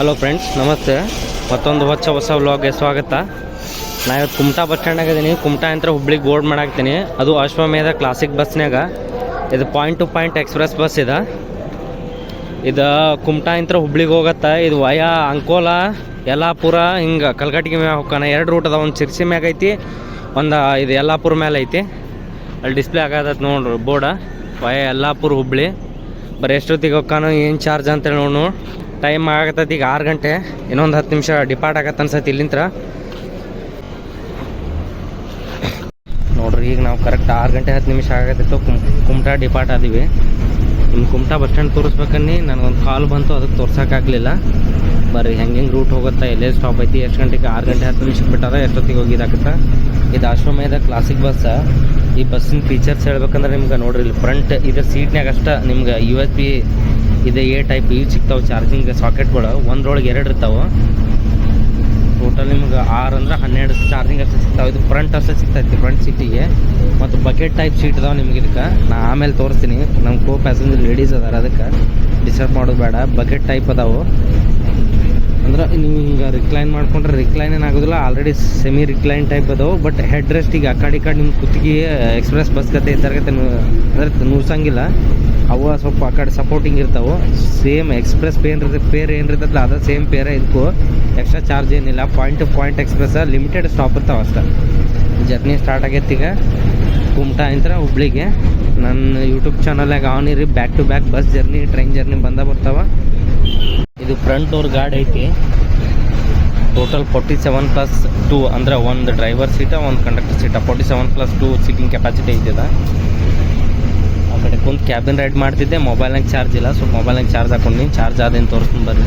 Hello friends ನಮಸ್ತೆ. ಮತ್ತೊಂದು ಹೊಸ ಹೊಸ ವ್ಲಾಗ್ಗೆ ಸ್ವಾಗತ. ನಾ ಇವತ್ತು ಕುಮಟಾ ಬಸ್ ಸ್ಟ್ಯಾಂಡಾಗ ಇದೀನಿ. ಕುಮಟಾ ಅಂತ ಹುಬ್ಳಿಗೆ ಬೋರ್ಡ್ ಮಾಡಾಕ್ತೀನಿ. ಅದು ಅಶ್ವಮೇಧ ಕ್ಲಾಸಿಕ್ ಬಸ್ನಾಗ ಇದು point to point express bus ಇದೆ. ಇದು ಕುಮಟಾ ಇಂತ್ರ ಹುಬ್ಳಿಗೆ ಹೋಗತ್ತ. ಇದು ವಯಾ ಅಂಕೋಲ, ಯಲ್ಲಾಪುರ, ಹಿಂಗೆ ಕಲ್ಕಟ್ಟಿಗೆ ಮ್ಯಾಗ ಹೋಗ್ಕಾನ ಎರಡು ರೂಟ್ ಅದ ಒಂದು ಸಿರ್ಸಿ ಮ್ಯಾಗ ಐತಿ, ಒಂದು ಇದು ಯಲ್ಲಾಪುರ ಮೇಲೆ ಐತಿ. ಅಲ್ಲಿ ಡಿಸ್ಪ್ಲೇ ಆಗದತ್ ನೋಡ್ರಿ ಬೋರ್ಡ ವಯ ಯಲ್ಲಾಪುರ ಹುಬ್ಳಿ. ಬರೀ ಎಷ್ಟೊತ್ತಿಗೆ ಹೋಗ್ಕಾನು ಏನು ಚಾರ್ಜ್ ಅಂತೇಳಿ ನೋಡು. ಟೈಮ್ ಆಗತ್ತೈತಿ ಈಗ ಆರು ಗಂಟೆ, ಇನ್ನೊಂದು ಹತ್ತು ನಿಮಿಷ ಡಿಪಾರ್ಟ್ ಆಗತ್ತೆ ಅನ್ಸತ್ತೆ ಇಲ್ಲಿಂತ್ರ. ನೋಡ್ರಿ, ಈಗ ನಾವು ಕರೆಕ್ಟ್ ಆರು ಗಂಟೆ ಹತ್ತು ನಿಮಿಷ ಆಗತ್ತಿತ್ತು ಕುಮ್ ಕುಮಟಾ ಡಿಪಾರ್ಟ್ ಆದೀವಿ. ನಿಮ್ಮ ಕುಮಟಾ ಬಸ್ ಸ್ಟ್ಯಾಂಡ್ ತೋರಿಸ್ಬೇಕನ್ನಿ, ನನಗೊಂದು ಕಾಲ್ ಬಂತು ಅದಕ್ಕೆ ತೋರ್ಸೋಕ್ಕಾಗಲಿಲ್ಲ ಬರ್ರಿ, ಹೆಂಗೆ ಹೆಂಗೆ ರೂಟ್ ಹೋಗುತ್ತಾ, ಎಲ್ಲೇ ಸ್ಟಾಪ್ ಐತಿ, ಎಷ್ಟು ಗಂಟೆಗೆ ಆರು ಗಂಟೆ ಹತ್ತು ನಿಮಿಷ ಬಿಟ್ಟಾರ, ಎಷ್ಟೊತ್ತಿಗೆ ಹೋಗಿದಾಗತ್ತ ಇದು ಅಶ್ವಮೇಧ ಕ್ಲಾಸಿಕ್ ಬಸ್ ಈ ಬಸ್ಸಿನ ಫೀಚರ್ಸ್ ಹೇಳ್ಬೇಕಂದ್ರೆ ನಿಮ್ಗೆ ನೋಡ್ರಿ, ಇಲ್ಲಿ ಫ್ರಂಟ್ ಇದ್ರ ಸೀಟ್ನಾಗ ಅಷ್ಟೇ ನಿಮ್ಗೆ ಯು ಎಸ್ ಬಿ ಇದೆ ಎ ಟೈಪ್, ಇವು ಸಿಗ್ತಾವೆ ಚಾರ್ಜಿಂಗ್ ಸಾಕೆಟ್ಗಳು. ಒಂದ್ರೊಳಗೆ ಎರಡು ಇರ್ತಾವೆ. ಟೋಟಲ್ ನಿಮ್ಗೆ ಆರು ಅಂದ್ರೆ ಹನ್ನೆರಡು ಚಾರ್ಜಿಂಗ್ ಅಷ್ಟು ಸಿಗ್ತಾವೆ. ಇದು ಫ್ರಂಟ್ ಅಷ್ಟೇ ಸಿಗ್ತೈತಿ ಫ್ರಂಟ್ ಸೀಟಿಗೆ ಮತ್ತು ಬಕೆಟ್ ಟೈಪ್ ಸೀಟ್ ಇದಾವೆ ನಿಮ್ಗೆ ಇದಕ್ಕೆ. ನಾ ಆಮೇಲೆ ತೋರಿಸ್ತೀನಿ. ನಮ್ಮ ಕೋ ಪ್ಯಾಸೆಂಜರ್ ಲೇಡೀಸ್ ಅದಾರ ಅದಕ್ಕೆ. ಡಿಸ್ಟರ್ಬ್ ಮಾಡೋದು ಬೇಡ. ಬಕೆಟ್ ಟೈಪ್ ಅದಾವೆ. ಅಂದ್ರೆ ನೀವು ಹಿಂಗೆ ರಿಕ್ಲೈನ್ ಮಾಡ್ಕೊಂಡ್ರೆ ರಿಕ್ಲೈನ್ ಏನಾಗೋದಿಲ್ಲ ಆಲ್ರೆಡಿ ಸೆಮಿ ರಿಕ್ಲೈನ್ ಟೈಪ್ ಅದಾವೆ. ಬಟ್ ಹೆಡ್ ರೆಸ್ಟಿಗೆ ಆ ಕಡೆ ಈ ನಿಮ್ಮ ಕುತ್ತಿಗೆ ಎಕ್ಸ್ಪ್ರೆಸ್ ಬಸ್ ಗತೆ ಇದ್ದರ್ಗತೆ ಅಂದ್ರೆ ನೂಸಂಗಿಲ್ಲ ಅವು ಸ್ವಲ್ಪ ಆ ಕಡೆ ಸಪೋರ್ಟಿಂಗ್ ಇರ್ತಾವೆ. ಸೇಮ್ ಎಕ್ಸ್ಪ್ರೆಸ್ ಪೇನ್ ಪೇರ್ ಏನಿರ್ತದಲ್ಲ ಅದು ಸೇಮ್ ಪೇರೇ ಇದಕ್ಕೂ ಎಕ್ಸ್ಟ್ರಾ ಚಾರ್ಜ್ ಏನಿಲ್ಲ point to point express limited stop ಇರ್ತಾವೆ ಅಷ್ಟೇ. ಜರ್ನಿ ಸ್ಟಾರ್ಟ್ ಆಗೈತಿ ಈಗ. ಕುಮಟಾ ಅಂತರ ಹುಬ್ಳಿಗೆ. ನನ್ನ ಯೂಟ್ಯೂಬ್ ಚಾನಲ್ನಾಗ ಆನ್ ಇರಿ back to back bus journey train journey ಬಂದ ಬರ್ತಾವ. ಇದು ಫ್ರಂಟ್ ಡೋರ್ ಗಾರ್ಡ್ ಐತಿ. Total forty seven plus two ಅಂದ್ರೆ ಒಂದು ಡ್ರೈವರ್ ಸೀಟ ಒಂದು conductor seat forty seven plus two seating capacity ಐತಿದ ಆ ಕಡೆ ಕುಂತು ಕ್ಯಾಬಿನ್ ರೈಡ್ ಮಾಡ್ತಿದ್ದೆ. ಮೊಬೈಲ್ನಾಗ ಚಾರ್ಜ್ ಇಲ್ಲ. ಸೊ ಮೊಬೈಲ್ನಾಗ ಚಾರ್ಜ್ ಹಾಕೊಂಡು ಚಾರ್ಜ್ ಆದೇನು ತೋರಿಸ್ಕೊಂಡು ಬರ್ರಿ.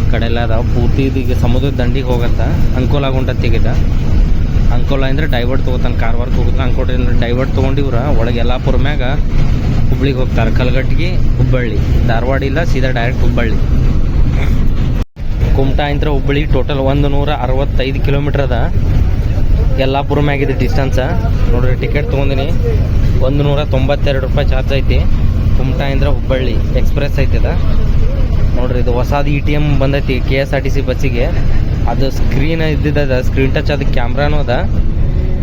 ಈ ಕಡೆ ಎಲ್ಲ ಅದಾವೆ. ಪೂರ್ತಿ ಇದೀಗ ಸಮುದ್ರದ ದಂಡಿಗೆ ಹೋಗತ್ತೆ ಅಂಕೋಲ ಗುಂಟತ್ತಿಗಿದ ಅಂಕೋಲ ಅಂದರೆ ಡೈವರ್ಟ್ ತೊಗೋತಾನೆ. ಕಾರ್ವಾರ್ಗೆ ಹೋಗಿದ್ರೆ ಅಂಕೋಟಿಂದ ಡೈವರ್ಟ್ ತೊಗೊಂಡಿವ್ರ. ಒಳಗೆ ಯಲ್ಲಾಪುರ ಮ್ಯಾಗ ಹುಬ್ಳಿಗೆ ಹೋಗ್ತಾರೆ. ಕಲ್ಗಟ್ಟಿಗೆ ಹುಬ್ಬಳ್ಳಿ. ಧಾರವಾಡ ಇಲ್ಲ, ಸೀದಾ ಡೈರೆಕ್ಟ್ ಹುಬ್ಬಳ್ಳಿ. ಕುಮಟಾ ಇಂತ್ರ ಹುಬ್ಬಳ್ಳಿ ಟೋಟಲ್ ಒಂದು ನೂರ ಅರವತ್ತೈದು ಕಿಲೋಮೀಟ್ರ್ ಅದ. ಯಲ್ಲಾಪುರ ಮ್ಯಾಗಿದೆ ಡಿಸ್ಟೆನ್ಸ ನೋಡ್ರಿ ಟಿಕೆಟ್ ತೊಗೊಂಡಿನಿ. ಒಂದು ನೂರ ತೊಂಬತ್ತೆರಡು ರೂಪಾಯಿ ಚಾರ್ಜ್ ಐತಿ. ಕುಮಟಾ ಇಂದ್ರ ಹುಬ್ಬಳ್ಳಿ ಎಕ್ಸ್ಪ್ರೆಸ್ ಐತಿದ ನೋಡ್ರಿ, ಇದು ಹೊಸದು ಇ ಟಿ ಎಂ ಬಂದೈತಿ, K S R T C ಬಸ್ಸಿಗೆ. ಅದು ಸ್ಕ್ರೀನ್ ಇದ್ದಿದ್ದದ ಸ್ಕ್ರೀನ್ ಟಚ್ ಅದು ಕ್ಯಾಮ್ರಾನು ಅದ.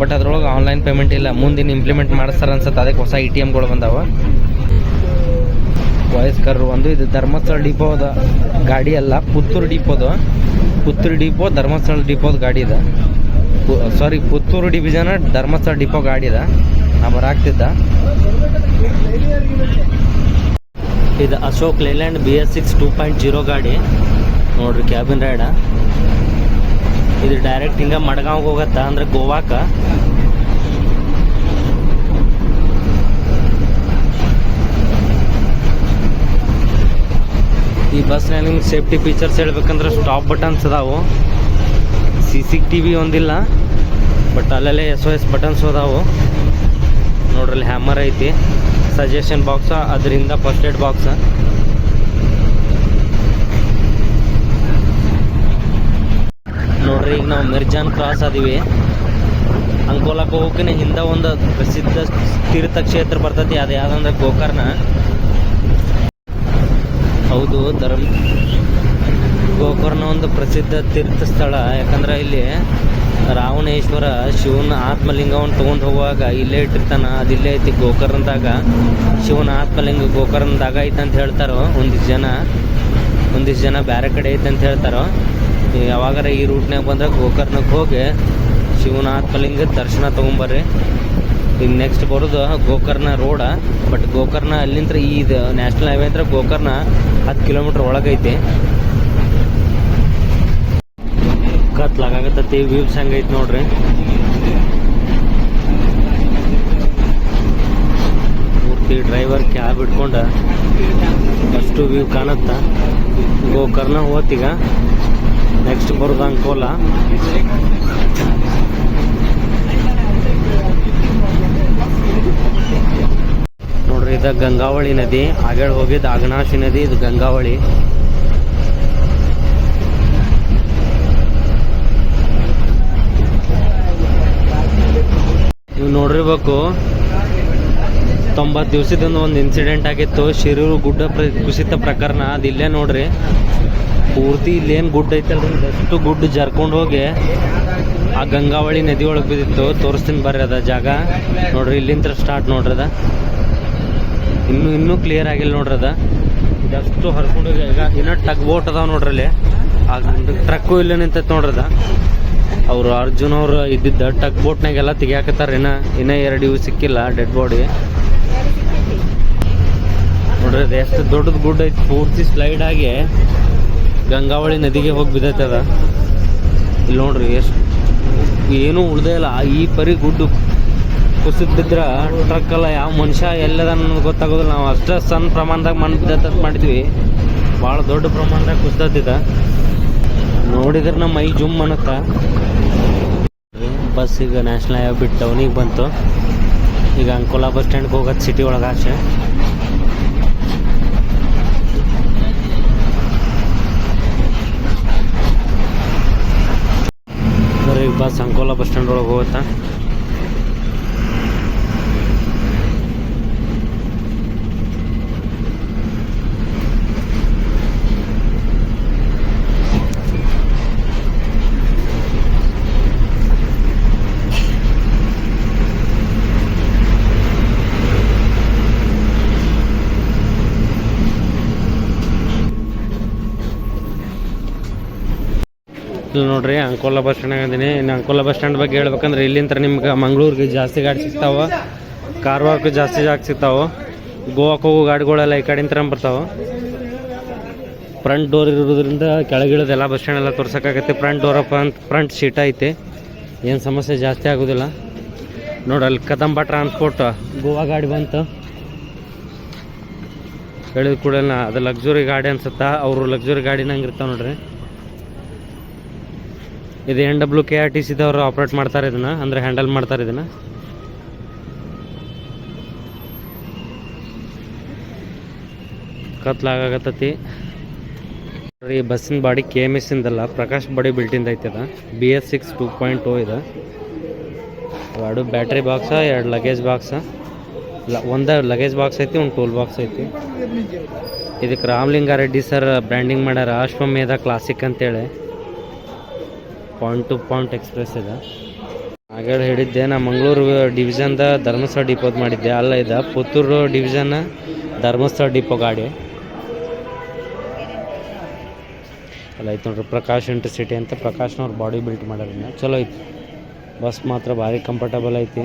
ಬಟ್ ಅದ್ರೊಳಗೆ ಆನ್ಲೈನ್ ಪೇಮೆಂಟ್ ಇಲ್ಲ. ಮುಂದಿನ ಇಂಪ್ಲಿಮೆಂಟ್ ಮಾಡಿಸ್ತಾರ ಅನ್ಸತ್ತೆ. ಅದಕ್ಕೆ ಹೊಸ ಇ ಟಿ ಎಮ್ಗಳು ಬಂದಾವ. ವಯಸ್ಕರು ಒಂದು, ಇದು ಧರ್ಮಸ್ಥಳ ಡಿಪೋ ಅದ. ಗಾಡಿ ಅಲ್ಲ, ಪುತ್ತೂರು ಡಿಪೋದು. ಪುತ್ತೂರು ಡಿಪೋ, ಧರ್ಮಸ್ಥಳ ಡಿಪೋದ ಗಾಡಿ ಇದೆ sorry Puttur division Dharmasthala depot ಗಾಡಿ ಇದೆ ನಾ ಆಗ್ತಿದ್ದ ಇದು Ashok Leyland B S six two point zero ಗಾಡಿ. ನೋಡ್ರಿ ಕ್ಯಾಬಿನ್ ರೈಡ ಇದು ಡೈರೆಕ್ಟ್ ಹಿಂಗೆ ಮಡ್ಗಾವ್ಗೆ ಹೋಗತ್ತ, ಅಂದ್ರೆ ಗೋವಾಕ. ಈ ಬಸ್ ನಿಮ್ಗೆ ಸೇಫ್ಟಿ ಫೀಚರ್ಸ್ ಹೇಳ್ಬೇಕಂದ್ರೆ ಸ್ಟಾಪ್ ಬಟನ್ಸ್ ಅದಾವು. ಸಿ ಸಿ ಟಿ ವಿ ಒಂದಿಲ್ಲ ಬಟ್ ಅಲ್ಲಲ್ಲೇ ಎಸ್ ಒ ಎಸ್ ಬಟನ್ಸ್ ಅದಾವು. ನೋಡ್ರಲ್ಲಿ ಹ್ಯಾಮರ್ ಐತಿ. ಸಜೆಷನ್ ಬಾಕ್ಸ ಅದರಿಂದ ಫಸ್ಟ್ ಏಡ್ ಬಾಕ್ಸ ನೋಡ್ರಿ, ಈಗ ನಾವು ಮಿರ್ಜಾನ್ ಕ್ರಾಸ್ ಅದೀವಿ ಅಂಕೋಲಕ್ಕೆ ಹೋಗಿನೇ ಹಿಂದೆ ಒಂದು ಪ್ರಸಿದ್ಧ ತೀರ್ಥಕ್ಷೇತ್ರ ಬರ್ತೈತಿ, ಅದು ಯಾವ್ದಂದ್ರೆ ಗೋಕರ್ಣ. ಹೌದು, ಧರ್ಮ. ಗೋಕರ್ಣ ಒಂದು ಪ್ರಸಿದ್ಧ ತೀರ್ಥ ಸ್ಥಳ ಯಾಕಂದ್ರೆ ಇಲ್ಲಿ ರಾವಣೇಶ್ವರ ಶಿವನ ಆತ್ಮಲಿಂಗವನ್ನು ತೊಗೊಂಡು ಹೋಗುವಾಗ ಇಲ್ಲೇ ಇಟ್ಟಿರ್ತಾನ. ಅದಿಲ್ಲೇ ಐತಿ ಗೋಕರ್ಣದಾಗ. ಶಿವನ ಆತ್ಮಲಿಂಗ ಗೋಕರ್ಣದಾಗ ಐತೆ ಅಂತ ಹೇಳ್ತಾರೋ ಒಂದಿಷ್ಟು ಜನ. ಒಂದಿಷ್ಟು ಜನ ಬೇರೆ ಕಡೆ ಐತೆ ಅಂತ ಹೇಳ್ತಾರೋ. ಯಾವಾಗಾರ ಈ ರೂಟ್ನಾಗ ಬಂದ್ರೆ ಗೋಕರ್ಣಕ್ಕೆ ಹೋಗಿ ಶಿವನ ಆತ್ಮಲಿಂಗ ದರ್ಶನ ತೊಗೊಂಬರ್ರಿ. ಈಗ ನೆಕ್ಸ್ಟ್ ಬರೋದು ಗೋಕರ್ಣ ರೋಡ. ಬಟ್ ಗೋಕರ್ಣ ಅಲ್ಲಿಂದ ಈ ನ್ಯಾಷನಲ್ ಹೈವೇ ಅಂದ್ರೆ ಗೋಕರ್ಣ ಹತ್ತು ಕಿಲೋಮೀಟ್ರ್ ಒಳಗೈತಿ. ಕತ್ಲಾಗತ್ತತಿ ವ್ಯೂಸ್ ಹೆಂಗೈತಿ ನೋಡ್ರಿ. ಪೂರ್ತಿ ಡ್ರೈವರ್ ಕ್ಯಾಬ್ ಇಟ್ಕೊಂಡ ಅಷ್ಟು ವ್ಯೂ ಕಾಣತ್ತ. ಗೋಕರ್ಣ ಹೋತೀಗ ನೆಕ್ಸ್ಟ್ ಬರೋದು ಅಂಕೋಲ. ನೋಡ್ರಿ, ಇದ ಗಂಗಾವಳಿ ನದಿ. ಆಗೇಳ್ ಹೋಗಿದ್ದು ಅಗ್ನಾಶಿ ನದಿ, ಇದು ಗಂಗಾವಳಿ ನೀವು ನೋಡಿರ್ಬೇಕು. ತೊಂಬತ್ತು ದಿವಸದಿಂದ ಒಂದು ಇನ್ಸಿಡೆಂಟ್ ಆಗಿತ್ತು. ಶಿರೂರು ಗುಡ್ಡ ಪ್ರ, ಕುಸಿತ ಪ್ರಕರಣ, ಅದು ಇಲ್ಲೇ ನೋಡ್ರಿ. ಪೂರ್ತಿ ಇಲ್ಲೇನು ಗುಡ್ಡ ಐತಲ್ರಿ. ಅಷ್ಟು ಗುಡ್ಡ ಜರ್ಕೊಂಡು ಹೋಗಿ ಆ ಗಂಗಾವಳಿ ನದಿ ಒಳಗೆ ಬಿದ್ದಿತ್ತು. ತೋರಿಸ್ತೀನಿ ಬರ್ರಿ ಅದ ಜಾಗ. ನೋಡ್ರಿ ಇಲ್ಲಿಂದ ಸ್ಟಾರ್ಟ್ ನೋಡ್ರಿ ಅದ. ಇನ್ನೂ ಇನ್ನೂ ಕ್ಲಿಯರ್ ಆಗಿಲ್ಲ ನೋಡ್ರಿ ಅದ. ಇದಷ್ಟು ಹರ್ಕೊಂಡು ಈಗ, ಇನ್ನೂ ಟಗ್ ಬೋಟ್ ಅದಾವ ನೋಡ್ರಿ ಅಲ್ಲಿ. ಆ ಟ್ರಕ್ಕು ಇಲ್ಲ ನಿಂತೈತೆ ನೋಡ್ರಿ ಅದ. ಅವರು ಅರ್ಜುನ್ ಅವರು ಇದ್ದಿದ್ದ ಟಕ್ ಬೋಟ್ನಾಗೆಲ್ಲ ತೆಗಿಯಾಕತ್ತಾರ. ಇನ್ನ, ಇನ್ನೂ ಎರಡು ಇವು ಸಿಕ್ಕಿಲ್ಲ ಡೆಡ್ ಬಾಡಿ ನೋಡ್ರಿ, ಅದು ಎಷ್ಟು ದೊಡ್ಡದು ಗುಡ್ಡ ಐತಿ. ಪೂರ್ತಿ ಸ್ಲೈಡ್ ಆಗಿ ಗಂಗಾವಳಿ ನದಿಗೆ ಹೋಗಿ ಬಿದ್ದೈತದ ಇಲ್ಲಿ ನೋಡ್ರಿ, ಎಷ್ಟು ಏನೂ ಉಳ್ದೇ ಇಲ್ಲ. ಈ ಪರಿ ಗುಡ್ಡು ಕುಸಿದ್ ಬಿದ್ರ ಟ್ರಕ್ ಎಲ್ಲ ಯಾವ ಮನುಷ್ಯ ಎಲ್ಲದ ಅನ್ನೋದು ಗೊತ್ತಾಗೋದಿಲ್ಲ. ನಾವು ಅಷ್ಟೇ ಸಣ್ಣ ಪ್ರಮಾಣದಾಗ ಮಣ್ಣು ಬಿದ್ದತ್ತ ಮಾಡಿದ್ವಿ. ಭಾಳ ದೊಡ್ಡ ಪ್ರಮಾಣದಾಗ ಕುಸ್ದತ್ತಿದ ನೋಡಿದ್ರೆ ನಮ್ಮ ಮೈ ಜುಮ್ ಅನ್ನತ್ತ? ಬಸ್ ಈಗ ನ್ಯಾಷನಲ್ ಹೈವೇ ಬಿಟ್ಟು ಟೌನಿಗೆ ಬಂತು. ಈಗ ಅಂಕೋಲಾ ಬಸ್ ಸ್ಟ್ಯಾಂಡ್ಗೆ ಹೋಗೋದು ಸಿಟಿ ಒಳಗೆ ಆಚೆ. ಬಸ್ ಅಂಕೋಲಾ ಬಸ್ ಸ್ಟ್ಯಾಂಡ್ ಒಳಗೆ ಹೋಗುತ್ತಾ? ಇಲ್ಲಿ ನೋಡ್ರಿ, ಅಂಕೋಲಾ ಬಸ್ ಸ್ಟ್ಯಾಂಡ್ ಇದೀನಿ ಇನ್ನು ಅಂಕೋಲಾ ಬಸ್ ಸ್ಟ್ಯಾಂಡ್ ಬಗ್ಗೆ ಹೇಳ್ಬೇಕಂದ್ರೆ ಇಲ್ಲಿಂದ ನಿಮ್ಗೆ ಮಂಗಳೂರಿಗೆ ಜಾಸ್ತಿ ಗಾಡಿ ಸಿಗ್ತಾವ, ಕಾರವಾರಕ್ಕೆ ಜಾಸ್ತಿ ಜಾಗ ಸಿಗ್ತಾವೆ. ಗೋವಾಕ್ಕೆ ಹೋಗೋ ಗಾಡಿಗಳೆಲ್ಲ ಈ ಕಡೆಯಿಂದ ಬರ್ತಾವೆ. ಫ್ರಂಟ್ ಡೋರ್ ಇರೋದ್ರಿಂದ ಕೆಳಗಿಳದೆಲ್ಲ ಬಸ್ ಸ್ಟ್ಯಾಂಡ್ ಎಲ್ಲ ತೋರ್ಸೋಕ್ಕಾಗತ್ತೆ. Front door front front seat ಐತೆ. ಏನು ಸಮಸ್ಯೆ ಜಾಸ್ತಿ ಆಗೋದಿಲ್ಲ. ನೋಡಿ ಅಲ್ಲಿ ಕದಂಬ ಟ್ರಾನ್ಸ್ಪೋರ್ಟ್ ಗೋವಾ ಗಾಡಿ ಬಂತು. ಹೇಳಿದ ಕೂಡ ಅದು ಲಕ್ಸುರಿ ಗಾಡಿ ಅನ್ಸುತ್ತಾ, ಅವರು ಲಕ್ಸುರಿ ಗಾಡಿನಂಗೆ ಇರ್ತಾವೆ ನೋಡ್ರಿ. ಇದು N W K R T ಸಿದವರು operate ಮಾಡ್ತಾರೆ ಇದನ್ನ, ಅಂದ್ರೆ ಹ್ಯಾಂಡಲ್ ಮಾಡ್ತಾರೆ ಇದನ್ನ. ಕತ್ಲಾಗತ್ತತಿ ಈ ಬಸ್ಸಿನ ಬಾಡಿ ಕೆ ಎಂ ಎಸ್ ಇಂದಲ್ಲ, ಪ್ರಕಾಶ್ ಬಾಡಿ ಬಿಲ್ಟಿಂದ ಐತೆ ಅದ. B S six two point two ಇದೆ. ಎರಡು ಬ್ಯಾಟ್ರಿ ಬಾಕ್ಸ ಎರಡು ಲಗೇಜ್ ಬಾಕ್ಸ ಇಲ್ಲ ಒಂದು ಲಗೇಜ್ ಬಾಕ್ಸ್ ಐತಿ, ಒಂದು ಟೂಲ್ ಬಾಕ್ಸ್ ಐತಿ. ಇದಕ್ಕೆ ರಾಮಲಿಂಗಾರೆಡ್ಡಿ ಸರ್ ಬ್ರ್ಯಾಂಡಿಂಗ್ ಮಾಡ್ಯಾರ, ಅಶ್ವಮೇಧ ಕ್ಲಾಸಿಕ್ ಅಂತೇಳಿ. ಪಾಯಿಂಟ್ ಟು ಪಾಯಿಂಟ್ ಎಕ್ಸ್ಪ್ರೆಸ್ ಇದೆ. ಹಾಗೆ ಹೇಳಿದ್ದೆ, ನಾ ಮಂಗಳೂರು ಡಿವಿಷನ್ದ ಧರ್ಮಸ್ಥಳ ಡಿಪೋದ್ ಮಾಡಿದ್ದೆ. ಅಲ್ಲ, ಇದೆ ಪುತ್ತೂರು ಡಿವಿಷನ್ ಧರ್ಮಸ್ಥಳ ಡಿಪೋ ಗಾಡಿ. ಅಲ್ಲ ಐತೆ ನೋಡ್ರಿ, ಪ್ರಕಾಶ್ ಇಂಟರ್ಸಿಟಿ ಅಂತ ಪ್ರಕಾಶ್ನವ್ರು ಬಾಡಿ ಬಿಲ್ಟ್ ಮಾಡ್ಯಾರ ಚಲೋ ಐತಿ. ಬಸ್ ಮಾತ್ರ ಭಾರಿ ಕಂಫರ್ಟಬಲ್ ಐತಿ.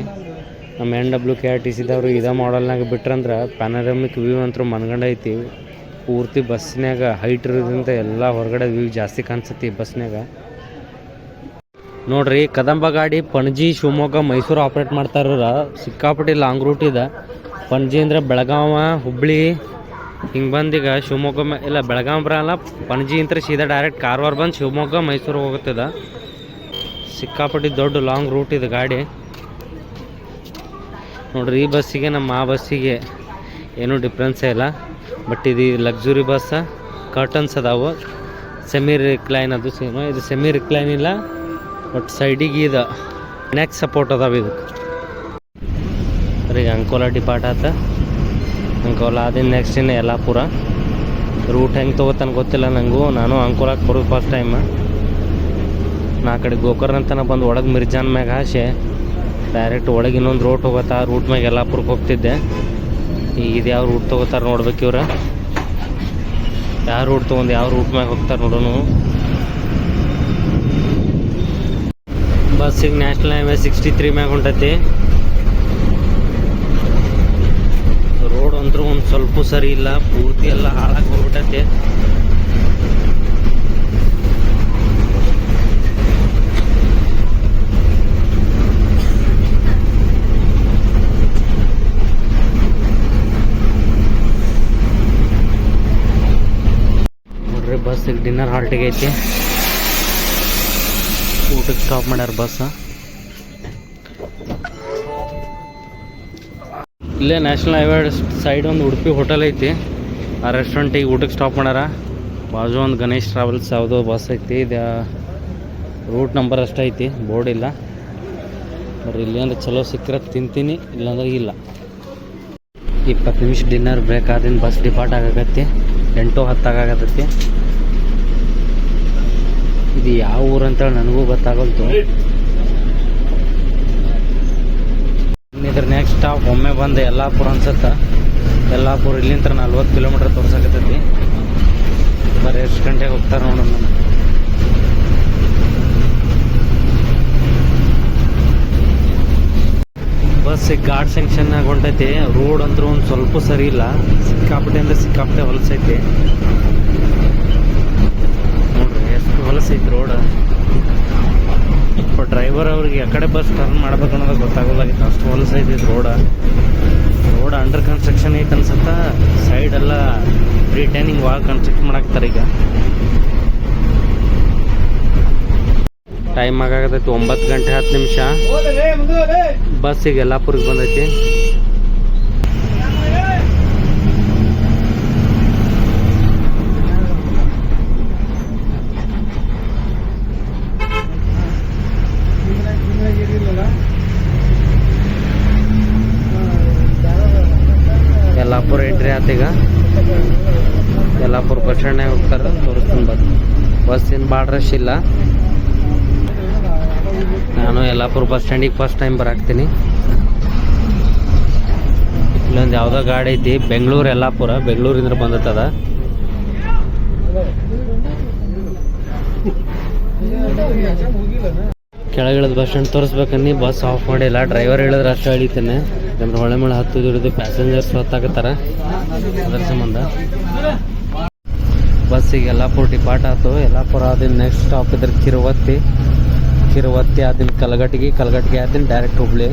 ನಮ್ಮ N W K R T ಸಿದವರು ಇದೇ ಮಾಡಲ್ನಾಗ ಬಿಟ್ರಂದ್ರೆ ಪ್ಯಾನರಮಿಕ್ ವ್ಯೂ ಅಂತೂ ಮನ್ಗಂಡ ಐತಿ. ಪೂರ್ತಿ ಬಸ್ನಾಗ ಹೈಟ್ ಇರೋದ್ರಿಂದ ಎಲ್ಲ ಹೊರಗಡೆ ವ್ಯೂ ಜಾಸ್ತಿ ಕಾಣಿಸುತ್ತೆ ಈ ಬಸ್ನ್ಯಾಗ. ನೋಡ್ರಿ, ಕದಂಬ ಗಾಡಿ ಪಣಜಿ, ಶಿವಮೊಗ್ಗ, ಮೈಸೂರು ಆಪ್ರೇಟ್ ಇರೋರ. ಸಿಕ್ಕಾಪಟ್ಟಿ ಲಾಂಗ್ ರೂಟ್ ಇದೆ. ಪಣಜಿ ಅಂದ್ರೆ ಬೆಳಗಾವ, ಹುಬ್ಳಿ, ಹಿಂಗೆ ಬಂದೀಗ ಶಿವಮೊಗ್ಗ ಇಲ್ಲ, ಬೆಳಗಾವಿ ಬರಲ್ಲ ಪಣಜಿ ಅಂತ ಸೀದಾ ಡೈರೆಕ್ಟ್ ಕಾರವಾರ ಬಂದು ಶಿವಮೊಗ್ಗ ಮೈಸೂರು ಹೋಗುತ್ತಿದೆ. ಸಿಕ್ಕಾಪಟ್ಟಿ ದೊಡ್ಡ ಲಾಂಗ್ ರೂಟ್ ಇದೆ ಗಾಡಿ. ನೋಡ್ರಿ, ಈ ಬಸ್ಸಿಗೆ ನಮ್ಮ ಆ ಬಸ್ಸಿಗೆ ಏನೂ ಡಿಫ್ರೆನ್ಸೇ ಇಲ್ಲ. ಬಟ್ ಇದು ಲಕ್ಸುರಿ ಬಸ್ ಕರ್ಟನ್ಸ್ ಅದಾವು. ಸೆಮಿ ರಿಕ್ಲೈನ್ ಅದು ಸೇಮ್ ಇದು ಸೆಮಿ ರಿಕ್ಲೈನ್ ಇಲ್ಲ. ಬಟ್ ಸೈಡಿಗೆ ಇದು. ನೆಕ್ ಸಪೋರ್ಟ್ ಅದಾವ ಇದಕ್ಕೆ ಈಗ ಅಂಕೋಲ ಡಿಪಾರ್ಟ್ ಆತ. ಅಂಕೋಲ ಅದಿನ ನೆಕ್ಸ್ಟ್ ಇನ್ನು ಯಲ್ಲಾಪುರ ರೂಟ್ ಹೆಂಗೆ ತೊಗೋತಾನೆ ಗೊತ್ತಿಲ್ಲ ನನಗೂ ನಾನು ಅಂಕೋಲಕ್ಕೆ ಬರೋದು ಫಸ್ಟ್ ಟೈಮ್ ನಾ ಕಡೆ ಗೋಕರ್ಣ ಅಂತ ಬಂದು ಒಳಗೆ ಮಿರ್ಜಾನ್ ಮ್ಯಾಗ ಆಶೆ ಡೈರೆಕ್ಟ್ ಒಳಗೆ ಇನ್ನೊಂದು ರೂಟ್ ಹೋಗತ್ತಾ. ಆ ರೂಟ್ ಮ್ಯಾಗ ಯಲ್ಲಾಪುರಕ್ಕೆ ಹೋಗ್ತಿದ್ದೆ. ಈಗ ಇದು ಯಾವ ರೂಟ್ ತೊಗೋತಾರೆ ನೋಡ್ಬೇಕು ಇವ್ರು. ಯಾವ ರೂಟ್ ತೊಗೊಂಡು ಯಾವ ರೂಟ್ ಮ್ಯಾಗ ಹೋಗ್ತಾರೆ ನೋಡೋಣ ಬಸ್ಸಿಗೆ ನ್ಯಾಷನಲ್ ಹೈವೇ ಸಿಕ್ಸ್ಟಿ ತ್ರೀ ಮ್ಯಾಗ ಹೊಂಟೈತಿ. ರೋಡ್ ಅಂತೂ ಒಂದು ಸ್ವಲ್ಪ ಸರಿ ಇಲ್ಲ, ಪೂರ್ತಿ ಎಲ್ಲ ಹಾಳಾಗಿ ಹೋಗ್ಬಿಟ್ಟೈತಿ ನೋಡ್ರಿ, ಬಸ್ಸಿಗೆ ಡಿನ್ನರ್ ಹಾಲ್ಟಿಗೆ ಐತಿ. ಊಟಕ್ಕೆ ಸ್ಟಾಪ್ ಮಾಡ್ಯಾರ ಬಸ್ ಇಲ್ಲೇ ನ್ಯಾಷನಲ್ ಹೈವೇ ಸೈಡ್ ಒಂದು ಉಡುಪಿ ಹೋಟೆಲ್ ಐತಿ. ಆ ರೆಸ್ಟೋರೆಂಟಿಗೆ ಊಟಕ್ಕೆ ಸ್ಟಾಪ್ ಮಾಡ್ಯಾರ. ಬಾಜು ಒಂದು ಗಣೇಶ್ ಟ್ರಾವೆಲ್ಸ್ ಯಾವುದೋ ಬಸ್ ಐತಿ. ಇದು ರೂಟ್ ನಂಬರ್ ಅಷ್ಟೇ ಐತಿ. ಬೋರ್ಡ್ ಇಲ್ಲ. ಬರ್ರಿ ಇಲ್ಲಿ ಅಂದ್ರೆ ಚಲೋ ಸಿಕ್ಕರೆ ತಿಂತೀನಿ, ಇಲ್ಲಾಂದ್ರೆ ಇಲ್ಲ. ಇಪ್ಪತ್ತು ನಿಮಿಷ ಡಿನ್ನರ್ ಬ್ರೇಕ್ ಆದಿಂದ ಬಸ್ ಡಿಪಾರ್ಟ್ ಆಗಕತ್ತಿ. ಎಂಟು ಹತ್ತಾಗತ್ತೈತಿ ಇದು ಯಾವ ಊರಂತ ನನಗೂ ಗೊತ್ತಾಗಲ್ತು ಇದ್ರ ನೆಕ್ಸ್ಟ್ ಸ್ಟಾಪ್ ಒಮ್ಮೆ ಬಂದು ಯಲ್ಲಾಪುರ ಅನ್ಸತ್ತ? ಯಲ್ಲಾಪುರ ಇಲ್ಲಿಂದ ನಲ್ವತ್ತು ಕಿಲೋಮೀಟರ್ ತೋರ್ಸಕತ್ತೈತಿ. ಬರೀ ಎಷ್ಟು ಗಂಟೆಗೆ ಹೋಗ್ತಾರೆ ನೋಡೋಣ ಬಸ್ ಗಾಡ್ ಸೆಂಕ್ಷನ್ ಹೊಂಟೈತಿ. ರೋಡ್ ಅಂತೂ ಒಂದು ಸ್ವಲ್ಪ ಸರಿ ಇಲ್ಲ. ಸಿಕ್ಕಾಪಟ್ಟೆ ಅಂದ್ರೆ ಸಿಕ್ಕಾಪಟ್ಟೆ ಹೊಲಸೈತಿ. ಹೊಲಸೈತಿ ರೋಡ್. ಡ್ರೈವರ್ ಅವ್ರಿಗೆ ಕಡೆ ಬಸ್ ಟರ್ನ್ ಮಾಡ್ಬೇಕು ಅನ್ನೋದು ಗೊತ್ತಾಗೋದಾಗಿತ್ತು. ಅಷ್ಟು ಹೊಲಸೈತಿ ರೋಡ. ರೋಡ್ ಅಂಡರ್ ಕನ್ಸ್ಟ್ರಕ್ಷನ್ ಐತೆ ಅನ್ಸತ್ತ? ಸೈಡ್ ಎಲ್ಲ ರಿಟೈನಿಂಗ್ ವಾಲ್ ಕನ್ಸ್ಟ್ರಕ್ಟ್ ಮಾಡಾಕ್ತಾರೆ ಈಗ. ಟೈಮ್ ಆಗಾಕತ್ತೈತಿ ಒಂಬತ್ತು ಗಂಟೆ ಹತ್ತು ನಿಮಿಷ. ಬಸ್ ಈಗ ಯಲ್ಲಾಪುರಿಗೆ ಬಂದೈತಿ. ಯಲ್ಲಾಪುರ ಎಂಟ್ರಿ ಆತೀಗ ಯಲ್ಲಾಪುರ ಬಸ್ ಸ್ಟ್ಯಾಂಡ್ನಾಗ ಹೋಗ್ತಾರೆ ತೋರಿಸ್ತೀನಿ ಬಸ್ ಬಸ್ಸಿನ ಭಾಳ ರಶ್ ಇಲ್ಲ. ನಾನು ಯಲ್ಲಾಪುರ ಬಸ್ ಸ್ಟ್ಯಾಂಡಿಗೆ ಫಸ್ಟ್ ಟೈಮ್ ಬರಾಕ್ತೀನಿ. ಇಲ್ಲೊಂದು ಯಾವುದೋ ಗಾಡಿ ಐತಿ, ಬೆಂಗಳೂರು ಯಲ್ಲಾಪುರ, ಬೆಂಗಳೂರಿಂದ ಬಂದತ್ತದ ಕೆಳಗಿಳಿದ ಬಸ್ ಸ್ಟ್ಯಾಂಡ್ ತೋರಿಸ್ಬೇಕನ್ನಿ, ಬಸ್ ಆಫ್ ಮಾಡಿಲ್ಲ ಡ್ರೈವರ್ ಹೇಳಿದ್ರೆ ಅಷ್ಟು ಹೇಳಿತೇನೆ ಯಾಕಂದ್ರೆ ಹತ್ತು ಹಿಡಿದು ಪ್ಯಾಸೆಂಜರ್ಸ್ ಹೊತ್ತಾಗತ್ತಾರ ಅದರ ಸಂಬಂಧ. ಬಸ್ಸಿಗೆ ಯಲ್ಲಾಪುರ ಡಿಪಾರ್ಟ್ ಆಯ್ತು. ಯಲ್ಲಾಪುರ ಆದಿನ ನೆಕ್ಸ್ಟ್ ಸ್ಟಾಪ್ ಇದ್ರೆ ಕಿರುವತ್ತಿ ಕಿರುವತ್ತಿ ಆದಿನ ಕಲಗಟ್ಟಿಗೆ ಕಲಗಟ್ಟಿಗೆ ಆದಿನ ಡೈರೆಕ್ಟ್ ಹುಬ್ಳಿ.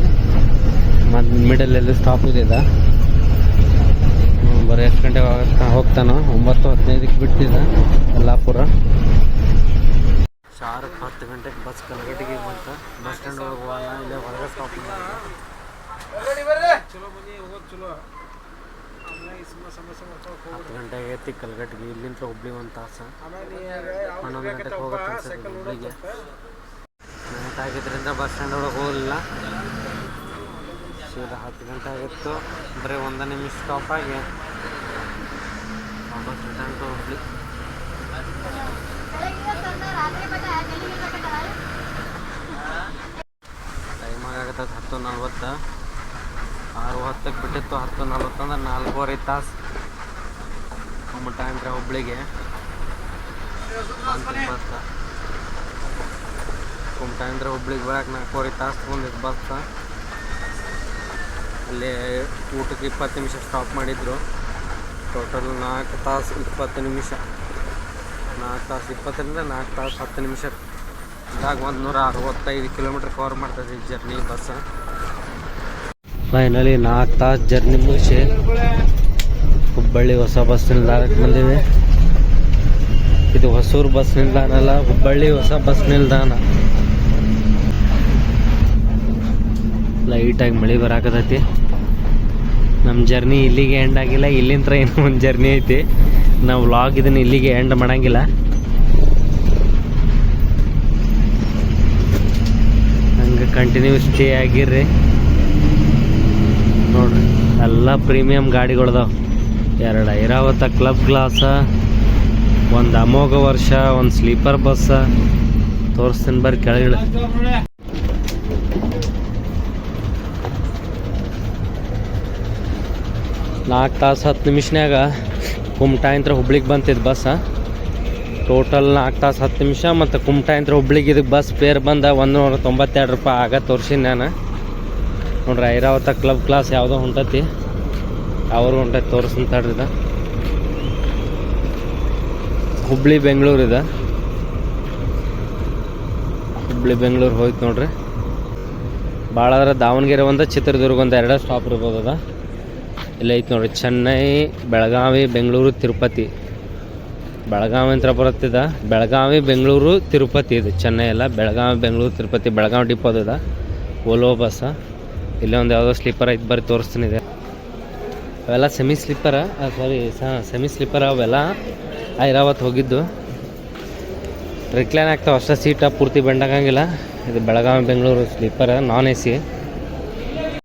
ಮತ್ತು ಮಿಡಲ್ ಎಲ್ಲಿ ಸ್ಟಾಪ್ ಇದೆ ಬರೀ ಎಷ್ಟು ಗಂಟೆಗೆ ಹೋಗ್ತಾ ಹೋಗ್ತಾನೋ? ಒಂಬತ್ತು ಹದಿನೈದಕ್ಕೆ ಬಿಟ್ಟಿದ್ದ ಯಲ್ಲಾಪುರ. ಶಾರ್ಪ್ ಹತ್ತು ಗಂಟೆಗೆ ಬಸ್ ಕಲಗಟ್ಟಿಗೆ ಬಂತ. ಬಸ್ ಸ್ಟ್ಯಾಂಡ್ ಹೋಗೋಣ. ಇಲ್ಲೇ ಹೊರಗೆ ಸ್ಟಾಪ್ ಹತ್ತು ಗಂಟೆಗೆ ಐತಿ ಕಲಗಟ್ಟಿಗೆ ಇಲ್ಲಿಂದ ಹುಬ್ಳಿ ಒಂದು ತಾಸು. ಹನ್ನೊಂದು ಗಂಟೆಗೆ ಹೋಗುತ್ತೆ ಹುಬ್ಳಿಗೆ. ನೈಟ್ ಆಗಿದ್ರಿಂದ ಬಸ್ ಸ್ಟ್ಯಾಂಡ್ ಒಳಗೆ ಹೋಗಲಿಲ್ಲ. ಸೀದಾ ಹತ್ತು ಗಂಟೆ ಆಗಿತ್ತು. ಬರೀ ಒಂದು ನಿಮಿಷ ಸ್ಟಾಪ್ ಆಗಿ. ವಾಪಸ್ ರಿಟರ್ನ್ ಟು ಹುಬ್ಳಿ. ಟೈಮ್ ಆಗತ್ತೆ ಹತ್ತು ನಲ್ವತ್ತು. ಆರು ಹತ್ತಕ್ಕೆ ಬಿಟ್ಟಿತ್ತು, ಹತ್ತು ನಲ್ವತ್ತಂದ್ರೆ ನಾಲ್ಕೂವರೆ ತಾಸು. ಒಮ್ಮಟ ರೀ ಹುಬ್ಳಿಗೆ. ಬಸ್. ಕುಮಟ ಅಂದ್ರೆ ಹುಬ್ಳಿಗೆ ಬರಕ್ಕೆ ನಾಲ್ಕೂವರೆ ತಾಸು ತೊಗೊಂಡಿದ್ದು ಬಸ್. ಅಲ್ಲಿ ಊಟಕ್ಕೆ ಇಪ್ಪತ್ತು ನಿಮಿಷ ಸ್ಟಾಪ್ ಮಾಡಿದ್ರು. ಟೋಟಲ್ ನಾಲ್ಕು ತಾಸು ಇಪ್ಪತ್ತು ನಿಮಿಷ. ನಾಲ್ಕು ತಾಸು ಇಪ್ಪತ್ತರಿಂದ ನಾಲ್ಕು ತಾಸು ಹತ್ತು ನಿಮಿಷ. ಇದಾಗ ಒಂದು ನೂರ ಅರವತ್ತೈದು ಕಿಲೋಮೀಟ್ರ್ ಕವರ್ ಮಾಡ್ತದೆ ಈ ಜರ್ನಿ ಬಸ್. ಫೈನಲಿ ನಾಲ್ಕು ತಾಸು ಜರ್ನಿ ಮುಗಿಸಿ ಹುಬ್ಬಳ್ಳಿ ಹೊಸ ಬಸ್ ನಿಲ್ದಾಣಕ್ಕೆ ಬಂದಿವೆ. ಇದು ಹೊಸೂರು ಬಸ್ ನಿಲ್ದಾಣ ಅಲ್ಲ, ಹುಬ್ಬಳ್ಳಿ ಹೊಸ ಬಸ್ ನಿಲ್ದಾಣ. ಲೈಟಾಗಿ ಮಳೆ ಬರಾಕತೈತಿ ನಮ್ಮ ಜರ್ನಿ ಇಲ್ಲಿಗೆ ಎಂಡ್ ಆಗಿಲ್ಲ ಇಲ್ಲಿಂದ ಏನೋ ಒಂದು ಜರ್ನಿ ಐತಿ. ನಾವು ವ್ಲಾಗ್ ಇದನ್ನು ಇಲ್ಲಿಗೆ ಎಂಡ್ ಮಾಡಂಗಿಲ್ಲ. ಹಂಗೆ ಕಂಟಿನ್ಯೂ ಸ್ಟೇ ಆಗಿರ್ರಿ. ನೋಡ್ರಿ. ಎಲ್ಲ ಪ್ರೀಮಿಯಂ ಗಾಡಿಗಳದಾವ. ಎರಡು ಐರಾವತ ಕ್ಲಬ್ ಗ್ಲಾಸ, ಒಂದು ಅಮೋಘ ವರ್ಷ, ಒಂದು ಸ್ಲೀಪರ್ ಬಸ್. ತೋರಿಸ್ತೀನಿ ಬರ್ರಿ ಕೆಳಗಿಳ. ನಾಲ್ಕು ತಾಸು ಹತ್ತು ನಿಮಿಷನ್ಯಾಗ ಕುಮಟಾಯಂತ್ರ ಹುಬ್ಳಿಗೆ ಬಂತಿದ್ದು ಬಸ್. ಟೋಟಲ್ ನಾಲ್ಕು ತಾಸು ಹತ್ತು ನಿಮಿಷ ಮತ್ತು ಕುಮಟಾಯಂತ್ರ ಹುಬ್ಳಿಗೆ ಇದಕ್ಕೆ ಬಸ್ ಪೇರ್ ಬಂದ ಒಂದು ನೂರ ತೊಂಬತ್ತೆರಡು ರೂಪಾಯಿ ಆಗ ತೋರ್ಸಿನಿ ನಾನು. ನೋಡ್ರಿ, ಐರಾವತ ಕ್ಲಬ್ ಕ್ಲಾಸ್ ಯಾವುದೋ ಹೊಂಟತಿ. ಅವರು ಹೊಂಟೈತಿ ಇದು. ಹುಬ್ಳಿ, ಬೆಂಗಳೂರು ಇದೆ. ಹುಬ್ಳಿ, ಬೆಂಗಳೂರು ಹೋಯ್ತು ನೋಡ್ರಿ. ಭಾಳ ಅಂದ್ರೆ ದಾವಣಗೆರೆ ಒಂದು, ಚಿತ್ರದುರ್ಗ ಒಂದು, ಎರಡೇ ಸ್ಟಾಪ್ ಇರ್ಬೋದು ಅದ. ಇಲ್ಲ ಐತಿ ನೋಡ್ರಿ, ಚೆನ್ನೈ, ಬೆಳಗಾವಿ, ಬೆಂಗಳೂರು, ತಿರುಪತಿ. ಬೆಳಗಾವಿ ಅಂತ ಬರುತ್ತಿದ ಬೆಳಗಾವಿ, ಬೆಂಗಳೂರು, ತಿರುಪತಿ ಇದು. ಚೆನ್ನೈ ಎಲ್ಲ ಬೆಳಗಾವಿ, ಬೆಂಗಳೂರು, ತಿರುಪತಿ, ಬೆಳಗಾವಿ ಡಿಪೋದಿದೆ ಓಲೋ ಬಸ್. ಇಲ್ಲೇ ಒಂದು ಯಾವುದೋ ಸ್ಲೀಪರ್ ಐತೆ ಬರೀ ತೋರಿಸ್ತೀನಿ ಇದೆ ಅವೆಲ್ಲ semi sleeper sorry semi sleeper ಅವೆಲ್ಲ ಐರಾವತ್ ಹೋಗಿದ್ದು. ರಿಕ್ಲೈನ್ ಆಗ್ತಾವೆ ಅಷ್ಟೇ ಸೀಟ ಪೂರ್ತಿ ಬೆಂಡಾಗಂಗಿಲ್ಲ ಇದು Belagavi, Bengaluru sleeper non A C